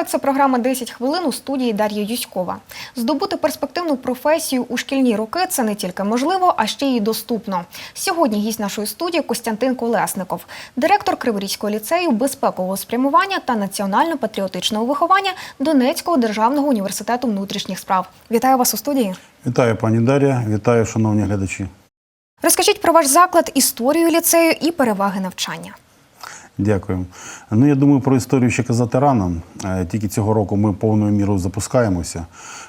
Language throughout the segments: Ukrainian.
Вітаю, це програма «10 хвилин у студії Дар'я Юськова. Здобути перспективну професію у шкільні роки це не тільки можливо, а ще й доступно. Сьогодні гість нашої студії Костянтин Колесников, директор Криворізького ліцею безпекового спрямування та національно-патріотичного виховання Донецького державного університету внутрішніх справ. Вітаю вас у студії. Вітаю, пані Дар'я, вітаю, шановні глядачі. Розкажіть про ваш заклад, історію ліцею і переваги навчання. Дякую. Ну, я думаю, про історію ще казати рано. Е, Тільки цього року ми повною мірою запускаємося.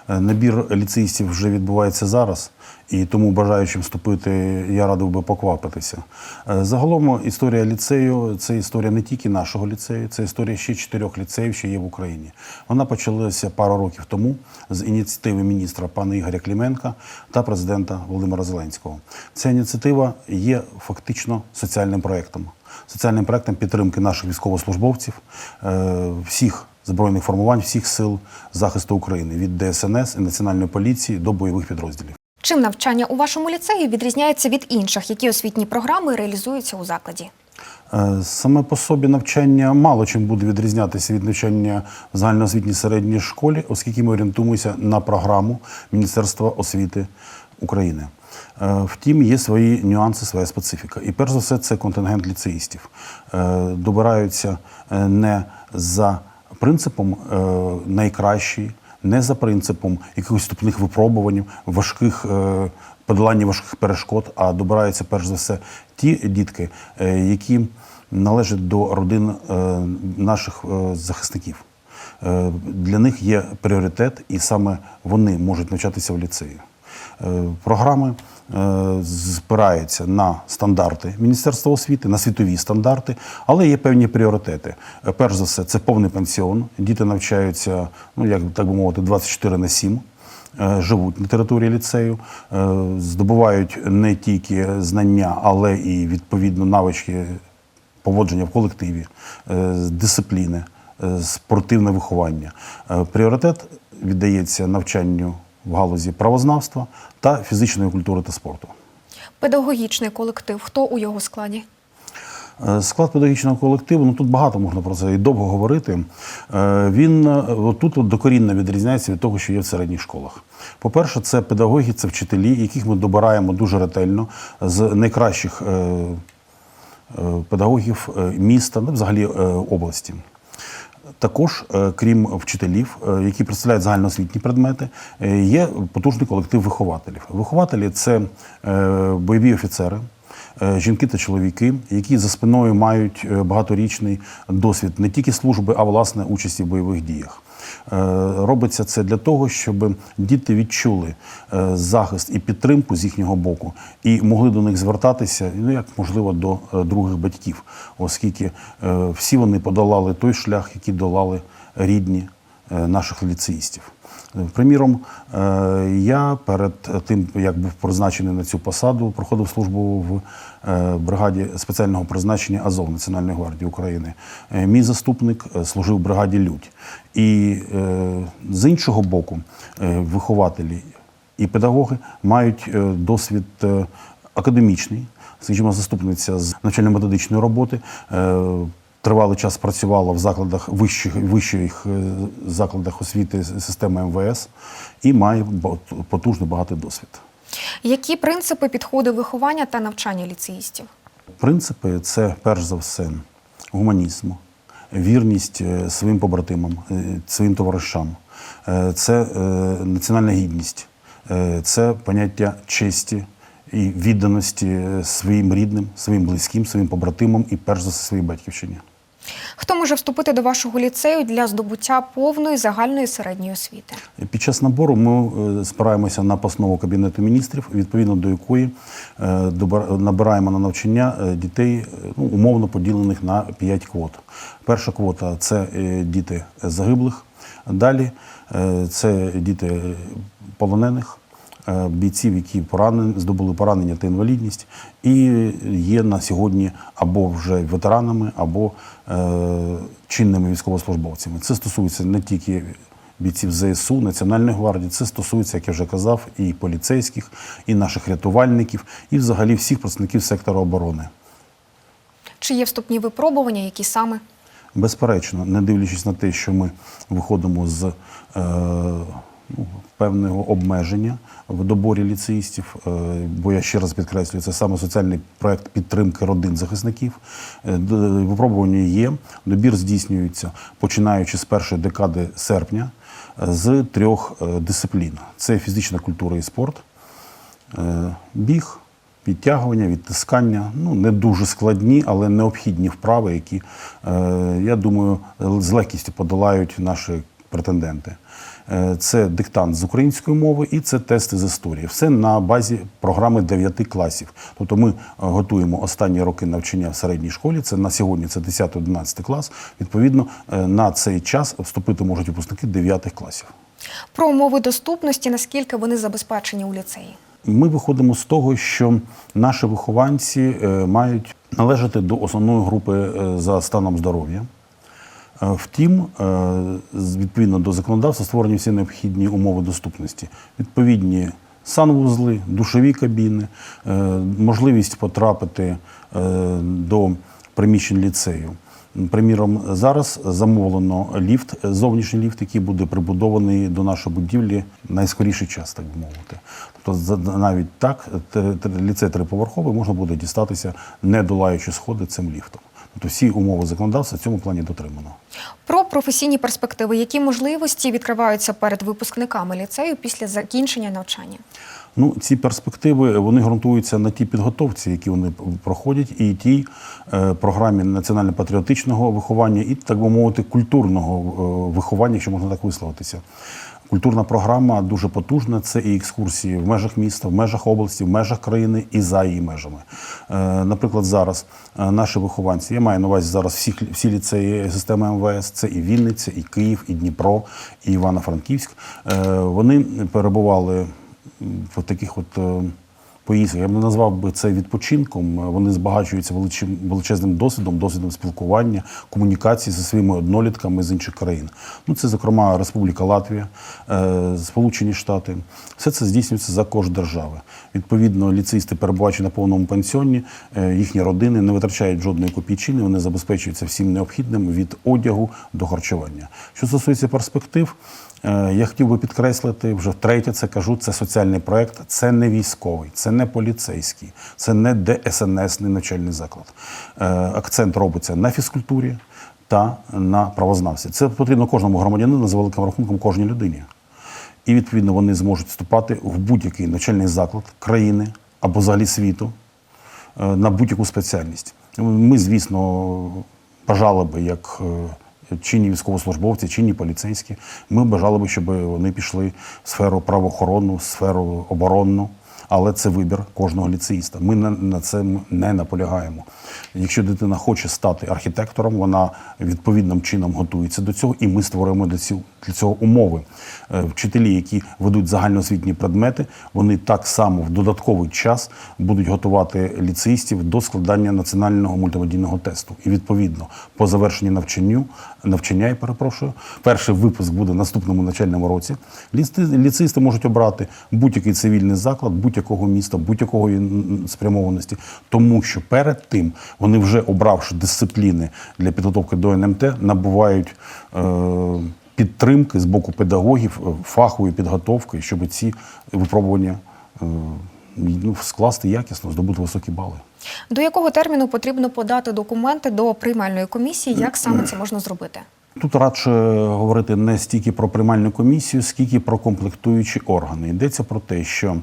Е, Набір ліцеїстів вже відбувається зараз, і тому бажаючим вступити, я радив би поквапитися. Е, Загалом історія ліцею це історія не тільки нашого ліцею, це історія ще чотирьох ліцеїв, що є в Україні. Вона почалася пару років тому з ініціативи міністра пана Ігоря Кліменка та президента Володимира Зеленського. Ця ініціатива є фактично соціальним проєктом соціальним проектом підтримки наших військовослужбовців, е, всіх збройних формувань, всіх сил захисту України від ДСНС і Національної поліції до бойових підрозділів. Чим навчання у вашому ліцеї відрізняється від інших, які освітні програми реалізуються у закладі? Е, Саме по собі навчання мало чим буде відрізнятися від навчання в загальноосвітній середній школі, оскільки ми орієнтуємося на програму Міністерства освіти України. Е, Втім, є свої нюанси, своя специфіка. І перш за все, це контингент ліцеїстів. Е, Добираються е, не за принципом найкращий, не за принципом якихось вступних випробувань, важких подолання важких перешкод, а добираються перш за все ті дітки, які належать до родин наших захисників. Для них є пріоритет, і саме вони можуть навчатися в ліцеї. Програми е, спираються на стандарти Міністерства освіти, на світові стандарти, але є певні пріоритети. Е, Перш за все, це повний пенсіон. Діти навчаються, ну як так би мовити, 24 на 7. е, Живуть на території ліцею, е, здобувають не тільки знання, але і відповідно навички поводження в колективі, е, дисципліни, е, спортивне виховання. Е, Пріоритет віддається навчанню в галузі правознавства та фізичної культури та спорту. Педагогічний колектив. Хто у його складі? Е, Склад педагогічного колективу, ну тут багато можна про це і довго говорити. Е, Він е, тут от докорінно відрізняється від того, що є в середніх школах. По-перше, це педагоги, це вчителі, яких ми добираємо дуже ретельно з найкращих педагогів міста, ну, взагалі області. Також, е, крім вчителів, е, які представляють загальноосвітні предмети, е, є потужний колектив вихователів. Вихователі це бойові офіцери, жінки та чоловіки, які за спиною мають багаторічний досвід не тільки служби, а власне участі в бойових діях. Е, Робиться це для того, щоб діти відчули е, захист і підтримку з їхнього боку і могли до них звертатися, ну як можливо, до е, других батьків, оскільки всі вони подолали той шлях, який долали рідні наших ліцеїстів. Е, Приміром, е, я перед тим, як був призначений на цю посаду, проходив службу в е, бригаді спеціального призначення Азов Національної гвардії України. Е, Мій заступник е, служив в бригаді Людь. І е, з іншого боку, е, вихователі і педагоги мають е, досвід е, академічний. Скажімо, заступниця з навчально-методичної роботи. Тривалий час працювала в закладах вищих вищих е, закладах освіти системи МВС і має потужний багатий досвід. Які принципи підходи виховання та навчання ліцеїстів? Принципи це перш за все гуманізм, вірність е, своїм побратимам, е, своїм товаришам, це національна гідність, це поняття честі і відданості своїм рідним, своїм близьким, своїм побратимам і перш за все своїй батьківщині. Хто може вступити до вашого ліцею для здобуття повної загальної середньої освіти? Під час набору ми е, спираємося на постанову Кабінету міністрів, відповідно до якої е, набираємо на навчання е, дітей ну, умовно поділених на 5 квот. Перша квота це діти загиблих. Далі це діти полонених. Е, Бійців, які поранені, здобули поранення та інвалідність, і є на сьогодні або вже ветеранами, або е, чинними військовослужбовцями. Це стосується не тільки бійців ЗСУ, Національної гвардії. Це стосується, як я вже казав, і поліцейських, і наших рятувальників, і взагалі всіх представників сектора оборони. Чи є вступні випробування, які саме? Безперечно, не дивлячись на те, що ми виходимо з е, ну, певного обмеження в доборі ліцеїстів, е, бо я ще раз підкреслюю, це саме соціальний проект підтримки родин захисників. Е, Випробування є, добір здійснюється починаючи з першої декади серпня е, з трьох дисциплін: це фізична культура і спорт. Біг, підтягування, відтискання. Ну, не дуже складні, але необхідні вправи, які, я думаю, з легкістю подолають наші претенденти. Е, Це диктант з української мови і це тести з історії. Все на базі програми 9 класів. Тобто ми е, готуємо останні роки навчання в середній школі. Це на сьогодні це 10-11 клас. Відповідно, е, на цей час вступити можуть випускники 9 класів. Про умови доступності, наскільки вони забезпечені у ліцеї? Ми виходимо з того, що наші вихованці мають належати до основної групи за станом здоров'я. Е, Втім, е, відповідно до законодавства створені всі необхідні умови доступності. Відповідні санвузли, душові кабіни, е, можливість потрапити до приміщень ліцею. Приміром, зараз замовлено ліфт, зовнішній ліфт, який буде прибудований до нашої будівлі найскоріший час, так би мовити. Тобто, навіть так, ліцей триповерховий можна буде дістатися, не долаючи сходи цим ліфтом. Тобто всі умови законодавства в цьому плані дотримано. Про професійні перспективи, які можливості відкриваються перед випускниками ліцею після закінчення навчання? Ну, ці перспективи вони ґрунтуються на тій підготовці, які вони проходять, і тій е, програмі національно-патріотичного виховання, і так би мовити, культурного е, виховання, якщо можна так висловитися. Культурна програма дуже потужна. Це і екскурсії в межах міста, в межах області, в межах країни і за її межами. Е, Наприклад, зараз е, наші вихованці, я маю на увазі зараз всі, всі ліцеї системи МВС, це і Вінниця, і Київ, і Дніпро, і Івано-Франківськ. Е, Вони перебували в таких от поїздках. Я б не назвав би це відпочинком. Вони збагачуються величим- величезним досвідом, досвідом спілкування, комунікації зі своїми однолітками з інших країн. Ну, це, зокрема, Республіка Латвія, е, Сполучені Штати. Все це здійснюється за кошт держави. Відповідно, ліцеїсти, перебуваючи на повному пансіоні, е, їхні родини не витрачають жодної копійчини, вони забезпечуються всім необхідним від одягу до харчування. Що стосується перспектив, Я хотів би підкреслити вже втретє, це кажу, це соціальний проект, це не військовий, це не поліцейський, це не ДСНСний навчальний заклад. Е, Акцент робиться на фізкультурі та на правознавстві. Це потрібно кожному громадянину за великим рахунком кожній людині. І відповідно вони зможуть вступати в будь-який навчальний заклад країни або взагалі світу е, на будь-яку спеціальність. Ми, звісно, бажали би, як е, чинні військовослужбовці, чинні поліцейські, ми бажали би, щоб вони пішли в сферу правоохоронну, в сферу оборонну. Але це вибір кожного ліцеїста. Ми на, це не наполягаємо. Якщо дитина хоче стати архітектором, вона відповідним чином готується до цього, і ми створюємо для цього, умови. Е, Вчителі, які ведуть загальноосвітні предмети, вони так само в додатковий час будуть готувати ліцеїстів до складання національного мультимедійного тесту. І відповідно по завершенні навчанню, навчання, я перепрошую, перший випуск буде наступному навчальному році. Ліцеїсти, можуть обрати будь-який цивільний заклад, будь-якого міста, будь-якого спрямованості, тому що перед тим вони вже обравши дисципліни для підготовки до НМТ, набувають. Е- Підтримки з боку педагогів, е, фахової підготовки, щоб ці випробування е, ну, скласти якісно, здобути високі бали. До якого терміну потрібно подати документи до приймальної комісії? Як саме це можна зробити? Тут радше говорити не стільки про приймальну комісію, скільки про комплектуючі органи. Йдеться про те, що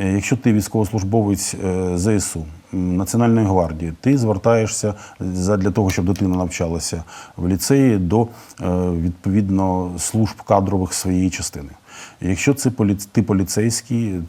е, якщо ти військовослужбовець е, ЗСУ, Національної гвардії, ти звертаєшся за- для того, щоб дитина навчалася в ліцеї до е, відповідно служб кадрових своєї частини. Якщо це полі... ти поліцейський,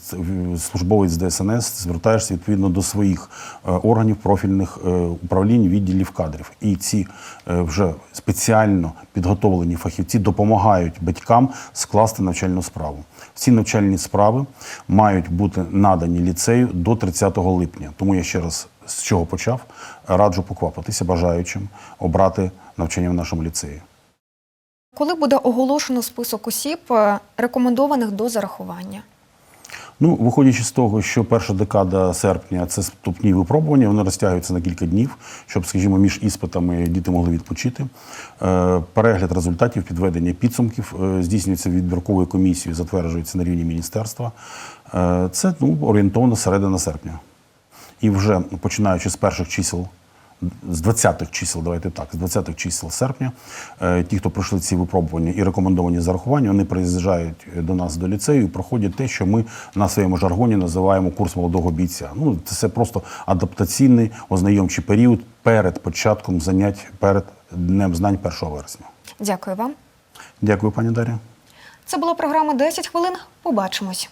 службовець ДСНС, звертаєшся відповідно до своїх е, органів профільних е, управлінь, відділів кадрів. І ці е, вже спеціально підготовлені фахівці допомагають батькам скласти навчальну справу. Всі навчальні справи мають бути надані ліцею до 30 липня. Тому я ще раз з чого почав, раджу поквапитися бажаючим обрати навчання в нашому ліцеї. Коли буде оголошено список осіб, е, рекомендованих до зарахування? Ну, виходячи з того, що перша декада серпня це вступні випробування, вони розтягуються на кілька днів, щоб, скажімо, між іспитами діти могли відпочити. Е, Перегляд результатів, підведення підсумків е, здійснюється відбірковою комісією, затверджується на рівні міністерства. Це ну, орієнтовно середина серпня. І вже починаючи з перших чисел, з 20-х чисел, давайте так, з 20-х чисел серпня, е, ті, хто пройшли ці випробування і рекомендовані зарахування, вони приїжджають до нас до ліцею і проходять те, що ми на своєму жаргоні називаємо курс молодого бійця. Ну, це просто адаптаційний ознайомчий період перед початком занять, перед Днем знань 1 вересня. Дякую вам. Дякую, пані Дар'я. Це була програма «10 хвилин. Побачимось.